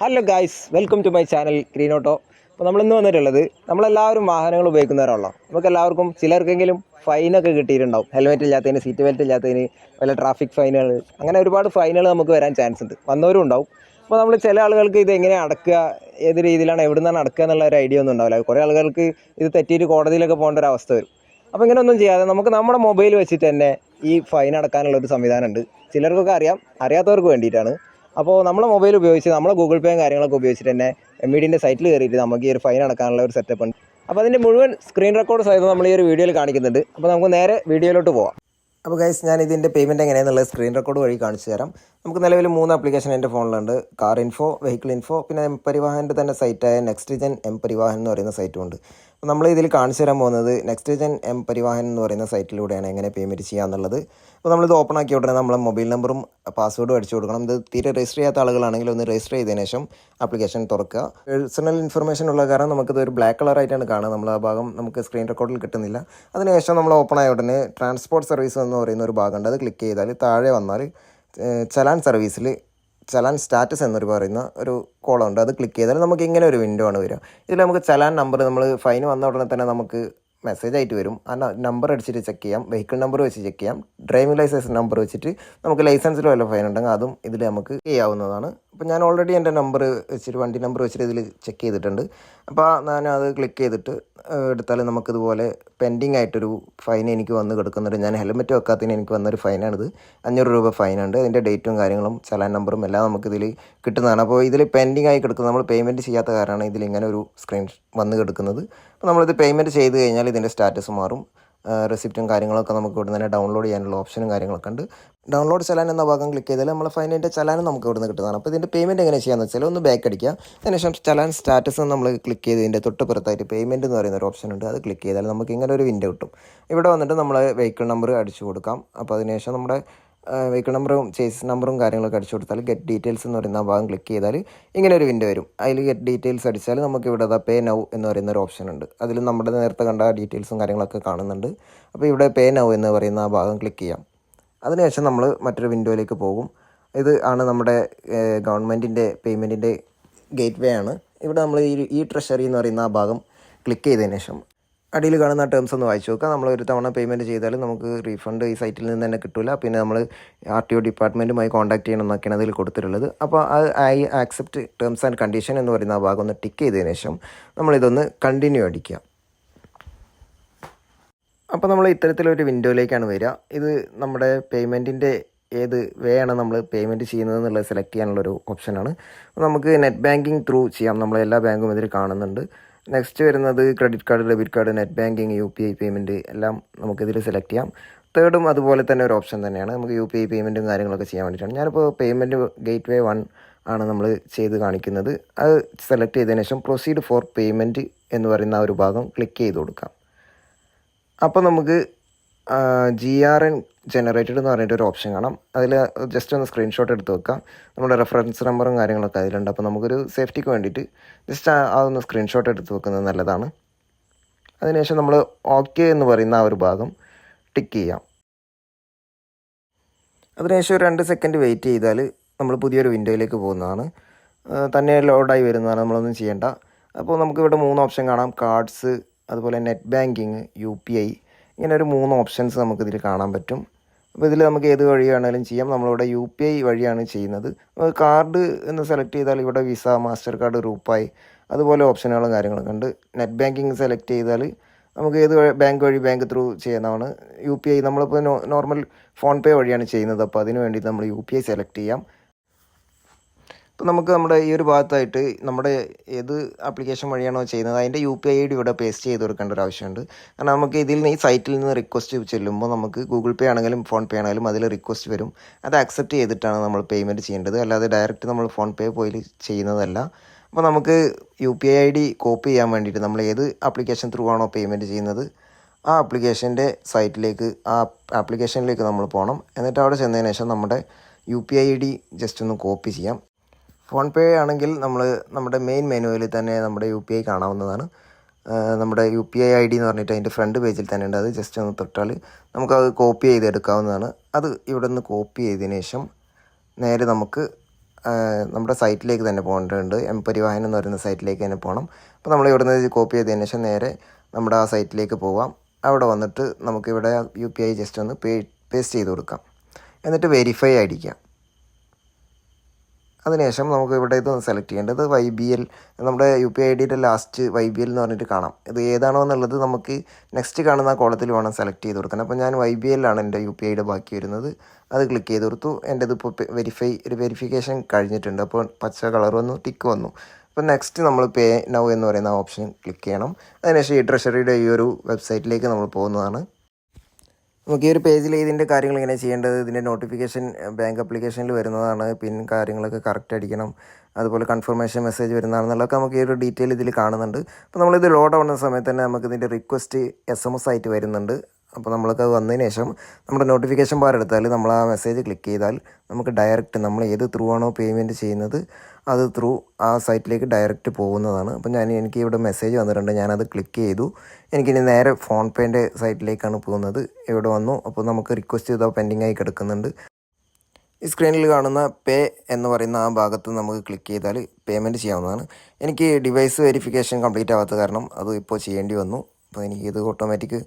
Hello guys welcome to my channel green auto അപ്പോൾ നമ്മളിന്ന് വന്നിട്ടുള്ളത് നമ്മളെല്ലാവരും വാഹനങ്ങൾ ഉപയോഗിക്കുന്നവരാണല്ലോ. നമുക്ക് എല്ലാവർക്കും ചിലർക്കെങ്കിലും ഫൈനൊക്കെ കിട്ടിയിട്ടുണ്ടാവും. ഹെൽമെറ്റ് ഇല്ലാത്തതിന് സീറ്റ് ബെൽറ്റ് ഇല്ലാത്തതിന് വല്ല ട്രാഫിക് ഫൈനുകൾ അങ്ങനെ ഒരുപാട് ഫൈനുകൾ നമുക്ക് വരാൻ ചാൻസ് ഉണ്ട്. വന്നവരും ഉണ്ടാവും. അപ്പോൾ നമ്മൾ ചില ആളുകൾക്ക് ഇത് എങ്ങനെ അടക്കുക ഏത് രീതിയിലാണ് എവിടെ നിന്നാണ് അടക്കുക എന്നുള്ള ഒരു ഐഡിയ ഒന്നും ഉണ്ടാവില്ല. കുറേ ആളുകൾക്ക് ഇത് തെറ്റിയിട്ട് കോടതിയിലൊക്കെ പോകേണ്ട ഒരു അവസ്ഥ വരും. അപ്പോൾ ഇങ്ങനെ ഒന്നും ചെയ്യാതെ നമുക്ക് നമ്മുടെ മൊബൈൽ വെച്ചിട്ട് തന്നെ ഈ ഫൈൻ അടക്കാനുള്ള ഒരു സംവിധാനമുണ്ട് ചിലർക്കൊക്കെ അറിയാം. അറിയാത്തവർക്ക് വേണ്ടിയിട്ടാണ്. അപ്പോൾ നമ്മളെ മൊബൈൽ ഉപയോഗിച്ച് നമ്മളെ ഗൂഗിൾ പേയും കാര്യങ്ങളൊക്കെ ഉപയോഗിച്ചിട്ട് തന്നെ എം ഇ ഡിന്റെ സൈറ്റിൽ കയറിയിട്ട് നമുക്ക് ഈ ഒരു ഫൈൻ അടക്കാനുള്ള ഒരു സെറ്റപ്പ് ഉണ്ട്. അപ്പോൾ അതിന്റെ മുഴുവൻ സ്ക്രീൻ റെക്കോർഡ് സഹിതം നമ്മൾ ഈ ഒരു വീഡിയോയിൽ കാണിക്കുന്നുണ്ട്. അപ്പോൾ നമുക്ക് നേരെ വീഡിയോയിലോട്ട് പോവാം. അപ്പോൾ ഗൈസ് ഞാൻ ഇതിന്റെ പേയ്മെന്റ് എങ്ങനെയാണെന്നുള്ളത് സ്ക്രീൻ റെക്കോർഡ് വഴി കാണിച്ചു തരാം. നമുക്ക് നിലവിൽ മൂന്ന് ആപ്ലിക്കേഷൻ എന്റെ ഫോണിലുണ്ട്. കാർ ഇൻഫോ വെഹിക്കിൾ ഇൻഫോ പിന്നെ എം പരിവാഹന്റെ തന്നെ സൈറ്റായ നെക്സ്റ്റ് ജെൻ എം പരിവാഹൻ എന്ന് പറയുന്ന സൈറ്റും ഉണ്ട്. നമ്മൾ ഇതിൽ കാണിച്ചു തരാൻ പോകുന്നത് നെക്സ്റ്റ് ജെൻ എം പരിവാഹൻ എന്ന് പറയുന്ന സൈറ്റിലൂടെയാണ് എങ്ങനെ പേയ്മെന്റ് ചെയ്യുക എന്നുള്ളത്. അപ്പോൾ നമ്മളിത് ഓപ്പൺ ആക്കിയ ഉടനെ നമ്മൾ മൊബൈൽ നമ്പറും പാസ്വേഡും അടിച്ചു കൊടുക്കണം. ഇത് തീരെ രജിസ്റ്റർ ചെയ്യാത്ത ആളുകളാണെങ്കിൽ ഒന്ന് രജിസ്റ്റർ ചെയ്തതിന് ശേഷം ആപ്ലിക്കേഷൻ തുറക്കുക. പേഴ്സണൽ ഇൻഫർമേഷൻ ഉള്ള കാരണം നമുക്കിത് ഒരു ബ്ലാക്ക് കളറായിട്ടാണ് കാണുക. നമ്മൾ ആ ഭാഗം നമുക്ക് സ്ക്രീൻ റെക്കോർഡിൽ കിട്ടുന്നില്ല. അതിനുശേഷം നമ്മൾ ഓപ്പൺ ആയ ഉടനെ ട്രാൻസ്പോർട്ട് സർവീസ് എന്ന് പറയുന്ന ഒരു ഭാഗമുണ്ട്. അത് ക്ലിക്ക് ചെയ്താൽ താഴെ വന്നാൽ ചലാൻ സർവീസിൽ ചലാൻ സ്റ്റാറ്റസ് എന്നൊരു പറയുന്ന ഒരു കോളം ഉണ്ട്. അത് ക്ലിക്ക് ചെയ്താൽ നമുക്ക് ഇങ്ങനെ ഒരു വിൻഡോ ആണ് വരിക. ഇതിൽ നമുക്ക് ചലാൻ നമ്പർ നമ്മൾ ഫൈൻ വന്ന ഉടനെ തന്നെ നമുക്ക് മെസ്സേജ് ആയിട്ട് വരും. ആ നമ്പർ അടിച്ചിട്ട് ചെക്ക് ചെയ്യാം. വെഹിക്കിൾ നമ്പർ വെച്ച് ചെക്ക് ചെയ്യാം. ഡ്രൈവിംഗ് ലൈസൻസ് നമ്പർ വെച്ചിട്ട് നമുക്ക് ലൈസൻസിൽ വല്ല ഫൈൻ ഉണ്ടെങ്കിൽ അതും ഇതിൽ നമുക്ക് ചെയ്യാവുന്നതാണ്. അപ്പോൾ ഞാൻ ഓൾറെഡി എന്റെ നമ്പർ വെച്ചിട്ട് വണ്ടി നമ്പർ വെച്ചിട്ട് ഇതിൽ ചെക്ക് ചെയ്തിട്ടുണ്ട്. അപ്പോൾ ഞാൻ അത് ക്ലിക്ക് ചെയ്തിട്ട് എടുത്താൽ നമുക്കിതുപോലെ പെൻഡിങ് ആയിട്ടൊരു ഫൈൻ എനിക്ക് വന്ന് കിടക്കുന്നുണ്ട്. ഞാൻ ഹെൽമെറ്റ് വെക്കാത്തതിന് എനിക്ക് വന്നൊരു ഫൈനാണിത് അഞ്ഞൂറ് രൂപ ഫൈനുണ്ട് അതിന്റെ ഡേറ്റും കാര്യങ്ങളും ചലാൻ നമ്പറും എല്ലാം നമുക്കിതിൽ കിട്ടുന്നതാണ്. അപ്പോൾ ഇതിൽ പെൻഡിങ് ആയി കിടക്കുന്നത് നമ്മൾ പേയ്മെന്റ് ചെയ്യാത്ത കാരണമാണ് ഇതിൽ ഇങ്ങനെ ഒരു സ്ക്രീൻ വന്ന് കിടക്കുന്നത്. അപ്പോൾ നമ്മളിത് പേയ്മെന്റ് ചെയ്ത് കഴിഞ്ഞാൽ ഇതിന്റെ സ്റ്റാറ്റസ് മാറും. റെസിപ്റ്റും കാര്യങ്ങളൊക്കെ നമുക്ക് ഇവിടെ തന്നെ ഡൗൺലോഡ് ചെയ്യാനുള്ള ഓപ്ഷനും കാര്യങ്ങളൊക്കെ ഉണ്ട്. ഡൗൺലോഡ് ചലാൻ എന്ന ഭാഗം ക്ലിക്ക് ചെയ്താൽ നമ്മൾ ഫൈനിന്റെ ചലാനും നമുക്ക് ഇവിടെ ഇവിടുന്ന് കിട്ടുന്നതാണ്. അപ്പോൾ ഇതിന്റെ പേയ്മെന്റ് എങ്ങനെ ചെയ്യാമെന്ന് വെച്ചാൽ ഒന്ന് ബാക്ക് അടിക്കുക. അതിനുശേഷം ചലാൻ സ്റ്റാറ്റസ് നമ്മൾ ക്ലിക്ക് ചെയ്ത് ഇതിന്റെ തൊട്ട് പുറത്തായിട്ട് പേയ്മെന്റ് എന്ന് പറയുന്ന ഒരു ഓപ്ഷൻ ഉണ്ട്. അത് ക്ലിക്ക് ചെയ്താൽ നമുക്ക് ഇങ്ങനെ ഒരു വിൻഡോ കിട്ടും. ഇവിടെ വന്നിട്ട് നമ്മൾ വെഹിക്കിൾ നമ്പർ അടിച്ചു കൊടുക്കാം. അപ്പോൾ അതിനുശേഷം നമ്മുടെ വെഹിക്കിൾ നമ്പറും ചേസ് നമ്പറും കാര്യങ്ങളൊക്കെ അടിച്ചു കൊടുത്താൽ ഗെറ്റ് ഡീറ്റെയിൽസ് എന്ന് പറയുന്ന ആ ഭാഗം ക്ലിക്ക് ചെയ്താൽ ഇങ്ങനെ ഒരു വിൻഡോ വരും. അതിൽ ഗെറ്റ് ഡീറ്റെയിൽസ് അടിച്ചാൽ നമുക്ക് ഇവിടെ അതാ പേ നൗ എന്ന് പറയുന്ന ഒരു ഓപ്ഷൻ ഉണ്ട്. അതിൽ നമ്മുടെ നേരത്തെ കണ്ട ഡീറ്റെയിൽസും കാര്യങ്ങളൊക്കെ കാണുന്നുണ്ട്. അപ്പോൾ ഇവിടെ പേ നൗ എന്ന് പറയുന്ന ആ ഭാഗം ക്ലിക്ക് ചെയ്യാം. അതിനുശേഷം നമ്മൾ മറ്റൊരു വിൻഡോയിലേക്ക് പോകും. ഇത് ആണ് നമ്മുടെ ഗവൺമെന്റിന്റെ പേയ്മെന്റിന്റെ ഗേറ്റ് വേ ആണ്. ഇവിടെ നമ്മൾ ഈ ഈ ട്രഷറി എന്ന് പറയുന്ന ആ ഭാഗം ക്ലിക്ക് ചെയ്തതിന് ശേഷം അടിയിൽ കാണുന്ന ടേംസ് ഒന്ന് വായിച്ചു നോക്കുക നമ്മൾ ഒരു തവണ പേയ്മെന്റ് ചെയ്താൽ നമുക്ക് റീഫണ്ട് ഈ സൈറ്റിൽ നിന്ന് തന്നെ കിട്ടില്ല പിന്നെ നമ്മൾ ആർ ടി ഒ ഡിപ്പാർട്ട്മെന്റുമായി കോൺടാക്ട് ചെയ്യണം എന്നൊക്കെയാണ് അതിൽ കൊടുത്തിട്ടുള്ളത്. അപ്പോൾ I accept terms and condition എന്ന് പറയുന്ന ആ ഭാഗം ഒന്ന് ടിക്ക് ചെയ്തതിന് ശേഷം നമ്മളിതൊന്ന് കണ്ടിന്യൂ അടിക്കുക. അപ്പോൾ നമ്മൾ ഇത്തരത്തിലൊരു വിൻഡോയിലേക്കാണ് വരിക. ഇത് നമ്മുടെ പേയ്മെന്റിന്റെ ഏത് വേ ആണ് നമ്മൾ പേയ്മെന്റ് ചെയ്യുന്നത് എന്നുള്ളത് സെലക്ട് ചെയ്യാനുള്ളൊരു ഓപ്ഷനാണ് നമുക്ക് നെറ്റ് ബാങ്കിങ് ത്രൂ ചെയ്യാം. നമ്മൾ എല്ലാ ബാങ്കും ഇതിൽ കാണുന്നുണ്ട്. നെക്സ്റ്റ് വരുന്നത് credit card debit card net banking U P I payment എല്ലാം നമുക്കിതിൽ സെലക്ട് ചെയ്യാം. തേർഡും അതുപോലെ തന്നെ ഒരു ഓപ്ഷൻ തന്നെയാണ്. നമുക്ക് യു പി ഐ പേയ്മെന്റും കാര്യങ്ങളൊക്കെ ചെയ്യാൻ വേണ്ടിയിട്ടാണ്. ഞാനിപ്പോൾ പേയ്മെന്റ് ഗേറ്റ് വേ വൺ ആണ് നമ്മൾ ചെയ്ത് കാണിക്കുന്നത്. അത് സെലക്ട് ചെയ്തതിന് ശേഷം പ്രൊസീഡ് ഫോർ പേയ്മെന്റ് എന്ന് പറയുന്ന ആ ഒരു ഭാഗം ക്ലിക്ക് ചെയ്ത് കൊടുക്കാം. അപ്പോൾ നമുക്ക് ജി ആർ എൻ ജനറേറ്റഡ് എന്ന് പറഞ്ഞിട്ട് ഒരു ഓപ്ഷൻ കാണാം. അതിൽ ജസ്റ്റ് ഒന്ന് സ്ക്രീൻഷോട്ട് എടുത്ത് വെക്കാം. നമ്മുടെ റെഫറൻസ് നമ്പറും കാര്യങ്ങളൊക്കെ അതിലുണ്ട്. അപ്പോൾ നമുക്കൊരു സേഫ്റ്റിക്ക് വേണ്ടിയിട്ട് ജസ്റ്റ് അതൊന്ന് സ്ക്രീൻഷോട്ട് എടുത്ത് വെക്കുന്നത് നല്ലതാണ്. അതിനുശേഷം നമ്മൾ ഓക്കെ എന്ന് പറയുന്ന ആ ഒരു ഭാഗം ടിക്ക് ചെയ്യാം. അതിനുശേഷം ഒരു രണ്ട് സെക്കൻഡ് വെയിറ്റ് ചെയ്താൽ നമ്മൾ പുതിയൊരു വിൻഡോയിലേക്ക് പോകുന്നതാണ്. തന്നെ ലോഡായി വരുന്നതാണ്. നമ്മളൊന്നും ചെയ്യേണ്ട. അപ്പോൾ നമുക്ക് ഇവിടെ മൂന്ന് ഓപ്ഷൻ കാണാം. കാർഡ്സ് അതുപോലെ net banking U P I ഇങ്ങനെ ഒരു മൂന്ന് ഓപ്ഷൻസ് നമുക്കിതിൽ കാണാൻ പറ്റും. അപ്പോൾ ഇതിൽ നമുക്ക് ഏത് വഴി വേണമെങ്കിലും ചെയ്യാം. നമ്മളിവിടെ യു പി ഐ വഴിയാണ് ചെയ്യുന്നത്. കാർഡ് എന്ന് സെലക്ട് ചെയ്താൽ ഇവിടെ വിസ മാസ്റ്റർ കാർഡ് റൂപ്പായി അതുപോലെ ഓപ്ഷനുകളും കാര്യങ്ങളൊക്കെ ഉണ്ട്. നെറ്റ് ബാങ്കിങ് സെലക്ട് ചെയ്താൽ നമുക്ക് ഏത് ബാങ്ക് വഴി ബാങ്ക് ത്രൂ ചെയ്യുന്നതാണ്. യു പി ഐ നമ്മളിപ്പോൾ നോർമൽ ഫോൺ പേ വഴിയാണ് ചെയ്യുന്നത്. അപ്പോൾ അതിന് വേണ്ടി നമ്മൾ യു പി ഐ സെലക്ട് ചെയ്യാം. അപ്പോൾ നമുക്ക് നമ്മുടെ ഈ ഒരു ഭാഗത്തായിട്ട് നമ്മുടെ ഏത് ആപ്ലിക്കേഷൻ വഴിയാണോ ചെയ്യുന്നത് അതിന്റെ യു പി ഐ ഡി ഇവിടെ പേസ്റ്റ് ചെയ്ത് കൊടുക്കേണ്ട ഒരു ആവശ്യമുണ്ട്. കാരണം നമുക്ക് ഇതിൽ നിന്ന് ഈ സൈറ്റിൽ നിന്ന് റിക്വസ്റ്റ് ചെല്ലുമ്പോൾ നമുക്ക് ഗൂഗിൾ പേ ആണെങ്കിലും ഫോൺ പേ ആണെങ്കിലും അതിൽ റിക്വസ്റ്റ് വരും. അത് അക്സെപ്റ്റ് ചെയ്തിട്ടാണ് നമ്മൾ പേയ്മെന്റ് ചെയ്യേണ്ടത്. അല്ലാതെ ഡയറക്റ്റ് നമ്മൾ ഫോൺ പേ പോയി ചെയ്യുന്നതല്ല. അപ്പോൾ നമുക്ക് U P I I D copy ചെയ്യാൻ വേണ്ടിയിട്ട് നമ്മൾ ഏത് ആപ്ലിക്കേഷൻ ത്രൂ ആണോ പേയ്മെന്റ് ചെയ്യുന്നത് ആ ആപ്ലിക്കേഷന്റെ സൈറ്റിലേക്ക് ആ ആപ്ലിക്കേഷനിലേക്ക് നമ്മൾ പോകണം. എന്നിട്ട് അവിടെ ചെന്നതിന് ശേഷം നമ്മുടെ U P I D just ഒന്ന് കോപ്പി ചെയ്യാം. ഫോൺ പേ ആണെങ്കിൽ നമ്മൾ നമ്മുടെ മെയിൻ മെനുവിൽ തന്നെ നമ്മുടെ യു പി ഐ കാണാവുന്നതാണ്. നമ്മുടെ U P I I D എന്ന് പറഞ്ഞിട്ട് അതിന്റെ ഫ്രണ്ട് പേജിൽ തന്നെ ഉണ്ട്. അത് ജസ്റ്റ് ഒന്ന് തൊട്ടാൽ നമുക്കത് കോപ്പി ചെയ്തെടുക്കാവുന്നതാണ്. അത് ഇവിടെ നിന്ന് കോപ്പി ചെയ്തതിന് ശേഷം നേരെ നമുക്ക് നമ്മുടെ സൈറ്റിലേക്ക് തന്നെ പോകേണ്ടതുണ്ട്. എം പരിവാഹൻ എന്ന് പറയുന്ന സൈറ്റിലേക്ക് തന്നെ പോകണം. അപ്പോൾ നമ്മൾ ഇവിടെ നിന്ന് കോപ്പി ചെയ്തതിന് ശേഷം നേരെ നമ്മുടെ ആ സൈറ്റിലേക്ക് പോവാം. അവിടെ വന്നിട്ട് നമുക്കിവിടെ യു പി ഐ ജസ്റ്റ് ഒന്ന് പേ പേസ്റ്റ് ചെയ്ത് കൊടുക്കാം. എന്നിട്ട് വെരിഫൈ അടിക്കാം അതിനുശേഷം നമുക്ക് ഇവിടെ ഇത് സെലക്ട് ചെയ്യേണ്ടത് വൈ ബി എൽ നമ്മുടെ യു പി ഐ ഡിയുടെ ലാസ്റ്റ് വൈ ബി എൽ എന്ന് പറഞ്ഞിട്ട് കാണാം. ഇത് ഏതാണോ എന്നുള്ളത് നമുക്ക് നെക്സ്റ്റ് കാണുന്ന കോളത്തിൽ വേണം സെലക്ട് ചെയ്ത് കൊടുക്കാൻ. അപ്പോൾ ഞാൻ വൈ ബി എല്ലാണ് എന്റെ യു പി ഐയുടെ ബാക്കി വരുന്നത്. അത് ക്ലിക്ക് ചെയ്ത് കൊടുത്തു. എന്റെ ഇതിപ്പോൾ വെരിഫൈ ഒരു വെരിഫിക്കേഷൻ കഴിഞ്ഞിട്ടുണ്ട്. അപ്പോൾ പച്ച കളർ വന്നു ടിക്ക് വന്നു. അപ്പോൾ നെക്സ്റ്റ് നമ്മൾ പേ നൗ എന്ന് പറയുന്ന ഓപ്ഷൻ ക്ലിക്ക് ചെയ്യണം. അതിനുശേഷം ഈ ട്രഷറിയുടെ ഈ ഒരു വെബ്സൈറ്റിലേക്ക് നമ്മൾ പോകുന്നതാണ്. നമുക്ക് ഈ ഒരു പേജിൽ ഇതിന്റെ കാര്യങ്ങൾ ഇങ്ങനെ ചെയ്യേണ്ടത്? ഇതിന്റെ നോട്ടിഫിക്കേഷൻ ബാങ്ക് ആപ്ലിക്കേഷനിൽ വരുന്നതാണ്. പിൻ കാര്യങ്ങളൊക്കെ കറക്റ്റ് അടിക്കണം. അതുപോലെ കൺഫർമേഷൻ മെസ്സേജ് വരുന്നതാണെന്നുള്ളതൊക്കെ നമുക്ക് ഈ ഒരു ഡീറ്റെയിൽ ഇതിൽ കാണുന്നുണ്ട്. അപ്പോൾ നമ്മളിത് ലോഡ് ആവുന്ന സമയത്ത് തന്നെ നമുക്ക് ഇതിന്റെ റിക്വസ്റ്റ് എസ് എം എസ് ആയിട്ട് വരുന്നുണ്ട്. അപ്പോൾ നമ്മൾക്ക് അത് വന്നതിന് ശേഷം നമ്മുടെ നോട്ടിഫിക്കേഷൻ ബാർ എടുത്താൽ നമ്മൾ ആ മെസ്സേജ് ക്ലിക്ക് ചെയ്താൽ നമുക്ക് ഡയറക്റ്റ് നമ്മൾ ഏത് ത്രൂ ആണോ പേയ്മെന്റ് ചെയ്യുന്നത് അത് ത്രൂ ആ സൈറ്റിലേക്ക് ഡയറക്റ്റ് പോകുന്നതാണ്. അപ്പം ഞാൻ എനിക്ക് ഇവിടെ മെസ്സേജ് വന്നിട്ടുണ്ട്. ഞാനത് ക്ലിക്ക് ചെയ്തു. എനിക്കിനി നേരെ ഫോൺ പേന്റെ സൈറ്റിലേക്കാണ് പോകുന്നത്. ഇവിടെ വന്നു. അപ്പോൾ നമുക്ക് റിക്വസ്റ്റ് ചെയ്താൽ പെൻഡിങ് ആയി കിടക്കുന്നുണ്ട്. ഈ സ്ക്രീനിൽ കാണുന്ന പേ എന്ന് പറയുന്ന ആ ഭാഗത്ത് നമുക്ക് ക്ലിക്ക് ചെയ്താൽ പേയ്മെന്റ് ചെയ്യാവുന്നതാണ്. എനിക്ക് ഡിവൈസ് വെരിഫിക്കേഷൻ കംപ്ലീറ്റ് ആവാത്ത കാരണം അത് ഇപ്പോൾ ചെയ്യേണ്ടി വന്നു. അപ്പോൾ എനിക്ക് ഇത് ഓട്ടോമാറ്റിക്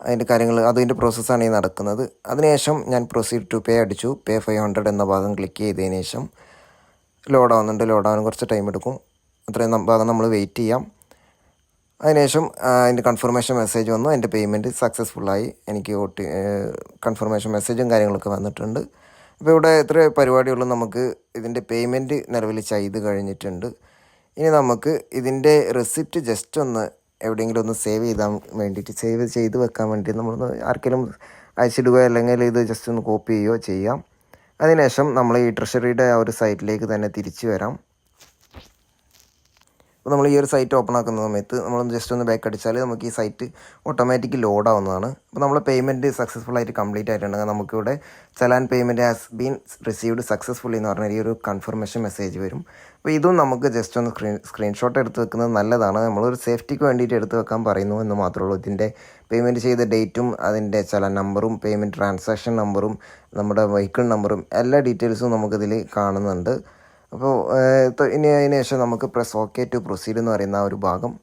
അതിന്റെ കാര്യങ്ങൾ അതിന്റെ പ്രോസസ്സാണ് ഈ നടക്കുന്നത്. അതിനുശേഷം ഞാൻ പ്രൊസീഡ് ടു പേ അടിച്ചു. പേ ഫൈവ് ഹൺഡ്രഡ് എന്ന ഭാഗം ക്ലിക്ക് ചെയ്തതിന് ശേഷം ലോഡ് ആവുന്നുണ്ട്. ലോഡ് ആവാൻ കുറച്ച് ടൈം എടുക്കും. അത്രയും ഭാഗം നമ്മൾ വെയിറ്റ് ചെയ്യാം. അതിനുശേഷം അതിന്റെ കൺഫർമേഷൻ മെസ്സേജ് വന്നു. എന്റെ പേയ്മെന്റ് സക്സസ്ഫുള്ളായി എനിക്ക് ഒ ടി കൺഫർമേഷൻ മെസ്സേജും കാര്യങ്ങളൊക്കെ വന്നിട്ടുണ്ട്. അപ്പോൾ ഇവിടെ എത്ര പരിപാടിയുള്ളൂ. നമുക്ക് ഇതിന്റെ പേയ്മെന്റ് നിലവിൽ ചെയ്ത് കഴിഞ്ഞിട്ടുണ്ട്. ഇനി നമുക്ക് ഇതിന്റെ റെസിപ്റ്റ് ജസ്റ്റ് ഒന്ന് എവിടെയെങ്കിലും ഒന്ന് സേവ് ചെയ്താൽ വേണ്ടിയിട്ട് സേവ് ചെയ്ത് വെക്കാൻ വേണ്ടി നമ്മളൊന്ന് ആർക്കെങ്കിലും അയച്ചിടുകയോ അല്ലെങ്കിൽ ഇത് ജസ്റ്റ് ഒന്ന് കോപ്പി ചെയ്യുകയോ ചെയ്യാം. അതിനുശേഷം നമ്മൾ ഈ ട്രഷറിയുടെ ആ ഒരു സൈറ്റിലേക്ക് തന്നെ തിരിച്ചു വരാം. അപ്പോൾ നമ്മൾ ഈ ഒരു സൈറ്റ് ഓപ്പൺ ആക്കുന്ന സമയത്ത് നമ്മൾ ജസ്റ്റ് ഒന്ന് ബാക്ക് അടിച്ചാൽ നമുക്ക് ഈ സൈറ്റ് ഓട്ടോമാറ്റിക് ലോഡ് ആവുന്നതാണ്. അപ്പോൾ നമ്മൾ പേയ്മെന്റ് സക്സസ്ഫുൾ ആയിട്ട് കംപ്ലീറ്റ് ആയിട്ടുണ്ടെങ്കിൽ നമുക്കിവിടെ challan payment has been received successfully എന്ന് പറഞ്ഞ ഈ ഒരു കൺഫർമേഷൻ മെസ്സേജ് വരും. അപ്പോൾ ഇതും നമുക്ക് ജസ്റ്റ് ഒന്ന് സ്ക്രീൻ സ്ക്രീൻഷോട്ട് എടുത്ത് വെക്കുന്നത് നല്ലതാണ്. നമ്മളൊരു സേഫ്റ്റിക്ക് വേണ്ടിയിട്ട് എടുത്ത് വെക്കാൻ പറയുന്നു എന്ന് മാത്രമേ ഉള്ളൂ. ഇതിന്റെ പേയ്മെന്റ് ചെയ്ത ഡേറ്റും അതിന്റെ ചില നമ്പറും പേയ്മെന്റ് ട്രാൻസാക്ഷൻ നമ്പറും നമ്മുടെ വെഹിക്കിൾ നമ്പറും എല്ലാ ഡീറ്റെയിൽസും നമുക്കിതിൽ കാണുന്നുണ്ട്. അപ്പോൾ ഇനി അതിന് ശേഷം നമുക്ക് പ്രസ് ഓക്കെ ടു പ്രൊസീഡ് എന്ന് പറയുന്ന ആ ഒരു ഭാഗം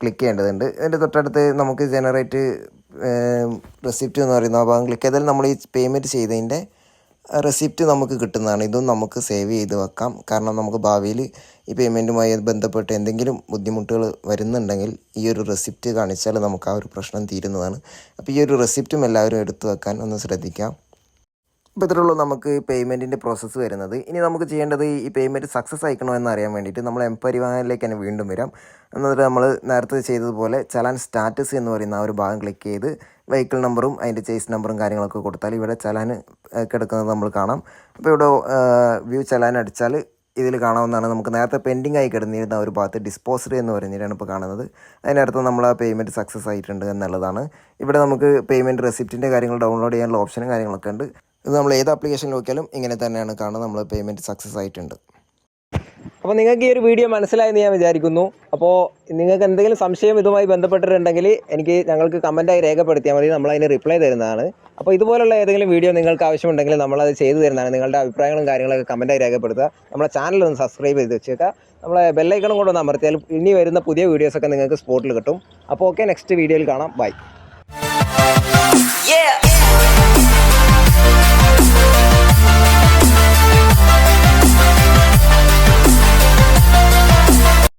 ക്ലിക്ക് ചെയ്യേണ്ടതുണ്ട്. അതിന്റെ തൊട്ടടുത്ത് നമുക്ക് ജനറേറ്റ് റെസിപ്റ്റ് എന്ന് പറയുന്ന ആ ഭാഗം ക്ലിക്ക് ചെയ്താൽ നമ്മൾ ഈ പേയ്മെന്റ് ചെയ്തതിന്റെ റെസിപ്റ്റ് നമുക്ക് കിട്ടുന്നതാണ്. ഇതും നമുക്ക് സേവ് ചെയ്ത് വെക്കാം. കാരണം നമുക്ക് ഭാവിയിൽ ഈ പേയ്മെന്റുമായി ബന്ധപ്പെട്ട് എന്തെങ്കിലും ബുദ്ധിമുട്ടുകൾ വരുന്നുണ്ടെങ്കിൽ ഈ ഒരു റെസിപ്റ്റ് കാണിച്ചാൽ നമുക്ക് ആ ഒരു പ്രശ്നം തീരുന്നതാണ്. അപ്പോൾ ഈ ഒരു റെസിപ്റ്റും എല്ലാവരും എടുത്തു വെക്കാൻ ഒന്ന് ശ്രദ്ധിക്കാം. അപ്പോൾ ഇത്രയുള്ളൂ നമുക്ക് പേയ്മെന്റിന്റെ പ്രോസസ്സ് വരുന്നത്. ഇനി നമുക്ക് ചെയ്യേണ്ടത് ഈ പേയ്മെന്റ് സക്സസ് ആയിക്കണോ എന്ന് അറിയാൻ വേണ്ടിയിട്ട് നമ്മൾ എം പരിവാഹനിലേക്ക് തന്നെ വീണ്ടും വരാം. എന്നിട്ട് നമ്മൾ നേരത്തെ ചെയ്തതുപോലെ ചലാൻ സ്റ്റാറ്റസ് എന്ന് പറയുന്ന ആ ഒരു ഭാഗം ക്ലിക്ക് ചെയ്ത് വെഹിക്കിൾ നമ്പറും അതിന്റെ ചേസ് നമ്പറും കാര്യങ്ങളൊക്കെ കൊടുത്താൽ ഇവിടെ ചലാൻ കിടക്കുന്നത് നമ്മൾ കാണാം. അപ്പോൾ ഇവിടെ വ്യൂ ചലാൻ അടിച്ചാൽ ഇതിൽ കാണാവുന്നതാണ്. നമുക്ക് നേരത്തെ പെൻഡിങ് ആയി കിടന്നിരുന്ന ഒരു ഭാഗത്ത് ഡിസ്പോസറി എന്ന് പറഞ്ഞിട്ടാണ് ഇപ്പോൾ കാണുന്നത്. അതിനർത്ഥം നമ്മൾ ആ പേയ്മെന്റ് സക്സസ് ആയിട്ടുണ്ട് എന്നുള്ളതാണ്. ഇവിടെ നമുക്ക് പേയ്മെന്റ് റെസിപ്റ്റിന്റെ കാര്യങ്ങൾ ഡൗൺലോഡ് ചെയ്യാനുള്ള ഓപ്ഷനും കാര്യങ്ങളൊക്കെ ഉണ്ട്. ഇത് നമ്മൾ ഏത് ആപ്ലിക്കേഷൻ നോക്കിയാലും ഇങ്ങനെ തന്നെയാണ് കാണുന്നത്. നമ്മൾ പേയ്മെന്റ് സക്സസ് ആയിട്ടുണ്ട്. അപ്പോൾ നിങ്ങൾക്ക് ഈ ഒരു വീഡിയോ മനസ്സിലായെന്ന് ഞാൻ വിചാരിക്കുന്നു. അപ്പോൾ നിങ്ങൾക്ക് എന്തെങ്കിലും സംശയം ഇതുമായി ബന്ധപ്പെട്ടിട്ടുണ്ടെങ്കിൽ എനിക്ക് ഞങ്ങൾക്ക് കമന്റായി രേഖപ്പെടുത്തിയാൽ മതി. നമ്മൾ അതിന് റിപ്ലൈ തരുന്നതാണ്. അപ്പോൾ ഇതുപോലുള്ള ഏതെങ്കിലും വീഡിയോ നിങ്ങൾക്ക് ആവശ്യമുണ്ടെങ്കിൽ നമ്മളത് ചെയ്തു തരുന്നതാണ്. നിങ്ങളുടെ അഭിപ്രായങ്ങളും കാര്യങ്ങളൊക്കെ കമന്റായി രേഖപ്പെടുത്തുക. നമ്മളെ ചാനൽ ഒന്ന് സബ്സ്ക്രൈബ് ചെയ്ത് വെച്ചേക്കുക. നമ്മളെ ബെല്ലൈക്കണം കൊണ്ട് ഒന്ന് അമർത്തിയാൽ ഇനി വരുന്ന പുതിയ വീഡിയോസൊക്കെ നിങ്ങൾക്ക് സ്പോട്ടിൽ കിട്ടും. അപ്പോൾ ഓക്കെ നെക്സ്റ്റ് വീഡിയോയിൽ കാണാം. ബൈ.